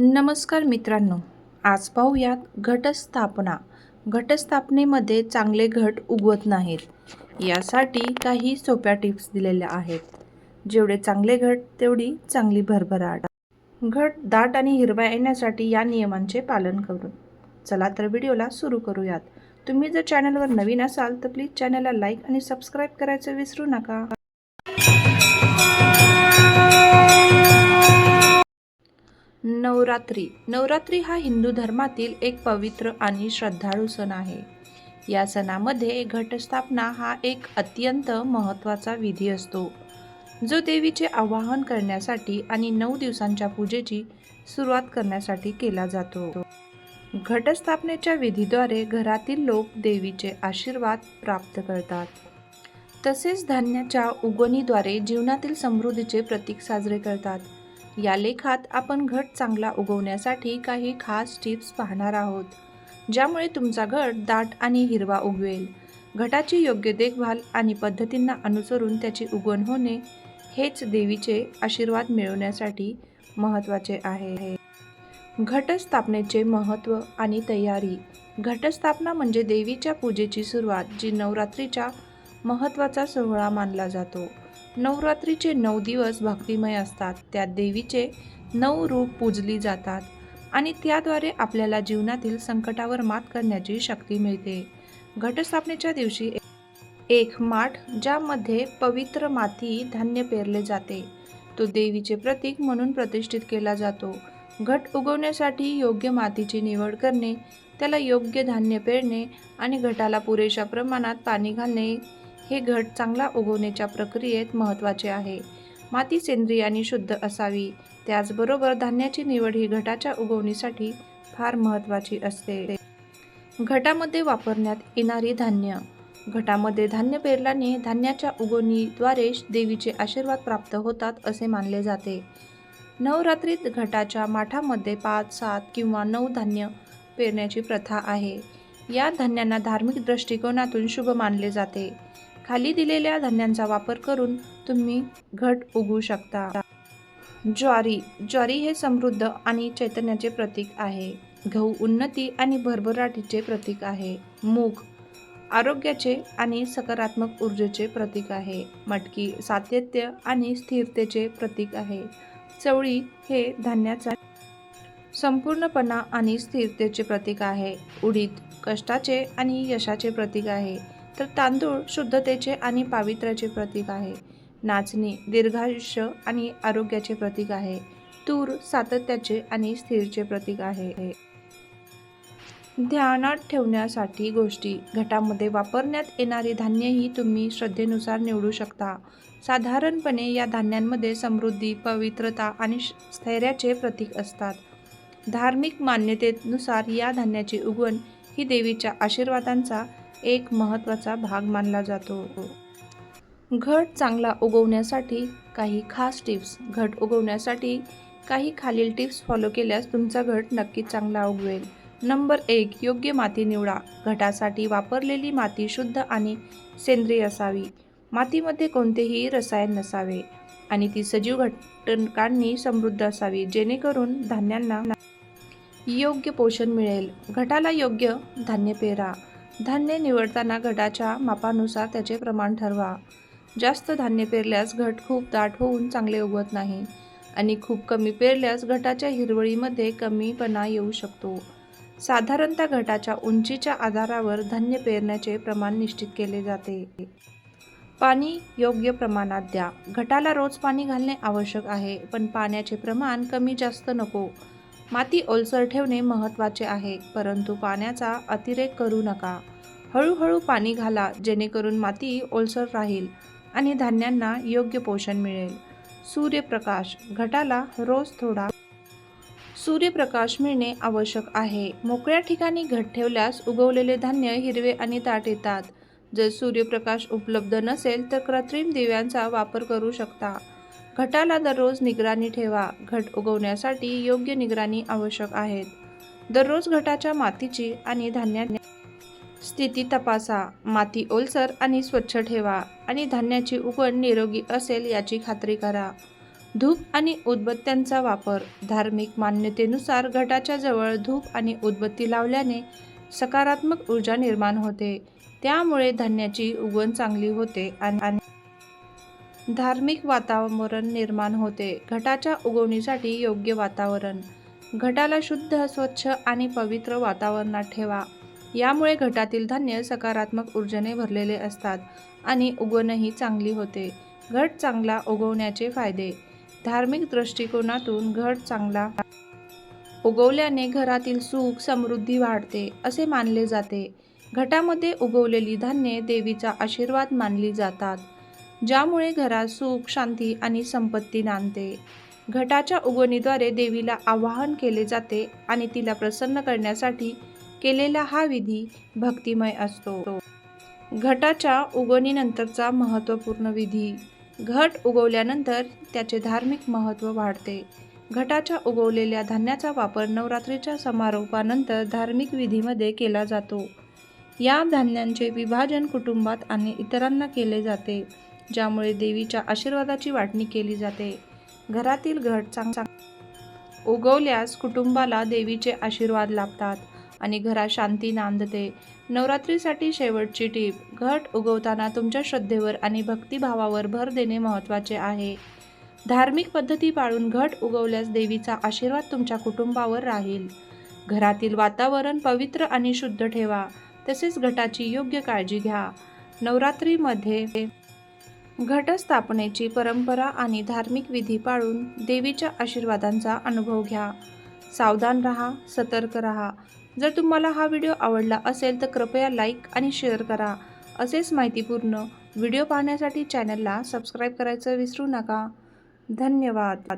नमस्कार मित्रांनो आज पाहूयात घटस्थापना. घटस्थापनेमध्ये चांगले घट उगवत नाहीत. यासाठी काही सोप्या टिप्स दिलेल्या आहेत. जेवढे चांगले घट तेवढी चांगली भरभराट. घट दाट आणि हिरवा येण्यासाठी या नियमांचे पालन करू चला तर व्हिडिओला सुरू करूयात. तुम्ही जर चॅनलवर नवीन असाल तर प्लीज चॅनलला लाईक आणि सबस्क्राईब करायचं विसरू नका. नवरात्री. नवरात्री हा हिंदू धर्मातील एक पवित्र आणि श्रद्धाळू सण आहे. या सणामध्ये घटस्थापना हा एक अत्यंत महत्त्वाचा विधी असतो. जो देवीचे आवाहन करण्यासाठी आणि नऊ दिवसांच्या पूजेची सुरुवात करण्यासाठी केला जातो. घटस्थापनेच्या विधीद्वारे घरातील लोक देवीचे आशीर्वाद प्राप्त करतात. तसेच धान्याच्या उगवणीद्वारे जीवनातील समृद्धीचे प्रतीक साजरे करतात. या लेखात आपण घट चांगला उगवण्यासाठी काही खास टिप्स पाहणार आहोत ज्यामुळे तुमचा घट दाट आणि हिरवा उगवेल. घटाची योग्य देखभाल आणि पद्धतींना अनुसरून त्याची उगवण होणे हेच देवीचे आशीर्वाद मिळवण्यासाठी महत्त्वाचे आहे. घटस्थापनेचे महत्त्व आणि तयारी. घटस्थापना म्हणजे देवीच्या पूजेची सुरुवात जी नवरात्रीच्या महत्त्वाचा सोहळा मानला जातो. नवरात्रीचे नऊ दिवस भक्तिमय असतात. त्यात देवीचे नऊ रूप पूजली जातात आणि त्याद्वारे आपल्याला जीवनातील संकटावर मात करण्याची शक्ती मिळते. घटस्थापनेच्या दिवशी एक माठ ज्यामध्ये पवित्र माती धान्य पेरले जाते. तो देवीचे प्रतीक म्हणून प्रतिष्ठित केला जातो. घट उगवण्यासाठी योग्य मातीची निवड करणे त्याला योग्य धान्य पेरणे आणि घटाला पुरेशा प्रमाणात पाणी घालणे हे घट चांगला उगवण्याच्या प्रक्रियेत महत्त्वाचे आहे. माती सेंद्रिय आणि शुद्ध असावी. त्याचबरोबर धान्याची निवड ही घटाच्या उगवणीसाठी फार महत्त्वाची असते. घटामध्ये वापरण्यात येणारी धान्य. घटामध्ये धान्य पेरल्याने धान्याच्या उगवणीद्वारे देवीचे आशीर्वाद प्राप्त होतात असे मानले जाते. नवरात्रीत घटाच्या माठामध्ये पाच सात किंवा नऊ धान्य पेरण्याची प्रथा आहे. या धान्यांना धार्मिक दृष्टिकोनातून शुभ मानले जाते. खाली दिलेल्या धान्यांचा वापर करून तुम्ही घट उगवू शकता. ज्वारी ज्वारी हे समृद्ध आणि चैतन्याचे प्रतीक आहे. गहू उन्नती आणि भरभराटीचे प्रतीक आहे. मूग आरोग्याचे आणि सकारात्मक ऊर्जेचे प्रतीक आहे. मटकी सातत्य आणि स्थिरतेचे प्रतीक आहे. चवळी हे धान्याचा संपूर्णपणा आणि स्थिरतेचे प्रतीक आहे. उडीद कष्टाचे आणि यशाचे प्रतीक आहे. तर तांदूळ शुद्धतेचे आणि पावित्र्याचे प्रतीक आहे. नाचणी दीर्घायुष्य आणि आरोग्याचे प्रतीक आहे. तूर सातत्याचे आणि स्थिरचे प्रतीक आहे. ध्यानात ठेवण्यासाठी गोष्टी. घटामध्ये वापरण्यात येणारी धान्यही तुम्ही श्रद्धेनुसार निवडू शकता. साधारणपणे या धान्यांमध्ये समृद्धी पवित्रता आणि स्थैर्याचे प्रतीक असतात. धार्मिक मान्यतेनुसार या धान्याची उगवण ही देवीच्या आशीर्वादांचा एक महत्त्वाचा भाग मानला जातो. घट चांगला उगवण्यासाठी काही खास टिप्स घट उगवण्यासाठी काही खालील टिप्स फॉलो केल्यास तुमचा घट नक्कीच चांगला उगवेल. नंबर एक योग्य माती निवडा. घटासाठी वापरलेली माती शुद्ध आणि सेंद्रिय असावी. मातीमध्ये कोणतेही रसायन नसावे आणि ती सजीव घटकांनी समृद्ध असावी जेणेकरून धान्यांना योग्य पोषण मिळेल. घटाला योग्य धान्य पेरा. धान्य निवडताना घटाच्या मापानुसार त्याचे प्रमाण ठरवा. जास्त धान्य पेरल्यास घट खूप दाट होऊन चांगले उगवत नाही आणि खूप कमी पेरल्यास घटाच्या हिरवळीमध्ये कमीपणा येऊ शकतो. साधारणतः घटाच्या उंचीच्या आधारावर धान्य पेरण्याचे प्रमाण निश्चित केले जाते. पाणी योग्य प्रमाणात द्या. घटाला रोज पाणी घालणे आवश्यक आहे पण पाण्याचे प्रमाण कमी जास्त नको. माती ओलसर ठेवणे महत्त्वाचे आहे परंतु पाण्याचा अतिरेक करू नका. हळूहळू पाणी घाला जेणेकरून माती ओलसर राहील आणि धान्यांना योग्य पोषण मिळेल. सूर्यप्रकाश घटाला रोज थोडा. सूर्यप्रकाश मिळणे आवश्यक आहे. मोकळ्या ठिकाणी घट ठेवल्यास उगवलेले धान्य हिरवे आणि ताट येतात. जर सूर्यप्रकाश उपलब्ध नसेल तर कृत्रिम दिव्यांचा वापर करू शकता. घटाला दररोज निगराणी ठेवा. घट उगवण्यासाठी योग्य निगराणी आवश्यक आहेत. दररोज घटाच्या मातीची आणि धान्याची स्थिती तपासा. माती ओलसर आणि स्वच्छ ठेवा आणि धान्याची उगवण निरोगी असेल याची खात्री करा. धूप आणि उदबत्त्यांचा वापर. धार्मिक मान्यतेनुसार घटाच्या जवळ धूप आणि उदबत्ती लावल्याने सकारात्मक ऊर्जा निर्माण होते. त्यामुळे धान्याची उगवण चांगली होते आणि आणि धार्मिक वातावरण निर्माण होते. घटाच्या उगवणीसाठी योग्य वातावरण. घटाला शुद्ध स्वच्छ आणि पवित्र वातावरणात ठेवा. यामुळे घटातील धान्य सकारात्मक ऊर्जेने भरलेले असतात आणि उगवणही चांगली होते. घट चांगला उगवण्याचे फायदे. धार्मिक दृष्टिकोनातून घट चांगला उगवल्याने घरातील सुख समृद्धी वाढते असे मानले जाते. घटामध्ये उगवलेली धान्ये देवीचा आशीर्वाद मानली जातात. ज्यामुळे घरात सुख शांती आणि संपत्ती नांदते. घटाच्या उगवणीद्वारे देवीला आवाहन केले जाते आणि तिला प्रसन्न करण्यासाठी केलेला हा विधी भक्तिमय असतो. घटाच्या उगवणीनंतरचा महत्त्वपूर्ण विधी. घट उगवल्यानंतर त्याचे धार्मिक महत्त्व वाढते. घटाच्या उगवलेल्या धान्याचा वापर नवरात्रीच्या समारोपानंतर धार्मिक विधीमध्ये केला जातो. या धान्यांचे विभाजन कुटुंबात आणि इतरांना केले जाते. ज्यामुळे देवीच्या आशीर्वादाची वाटणी केली जाते. घरातील घट चांग चांग- उगवल्यास कुटुंबाला देवीचे आशीर्वाद लाभतात आणि घरात शांती नांदते. नवरात्रीसाठी शेवटची टीप घट उगवताना तुमच्या श्रद्धेवर आणि भक्तिभावावर भर देणे महत्त्वाचे आहे. धार्मिक पद्धती पाळून घट उगवल्यास देवीचा आशीर्वाद तुमच्या कुटुंबावर राहील. घरातील वातावरण पवित्र आणि शुद्ध ठेवा. तसेच घटाची योग्य काळजी घ्या. नवरात्रीमध्ये घटस्थापनेची परंपरा आणि धार्मिक विधी पाळून देवीच्या आशीर्वादांचा अनुभव घ्या. सावधान रहा सतर्क रहा. जर तुम्हाला हा व्हिडिओ आवडला असेल तर कृपया लाईक आणि शेअर करा. असेच माहितीपूर्ण व्हिडिओ पाहण्यासाठी चॅनलला सबस्क्राईब करायचं विसरू नका. धन्यवाद.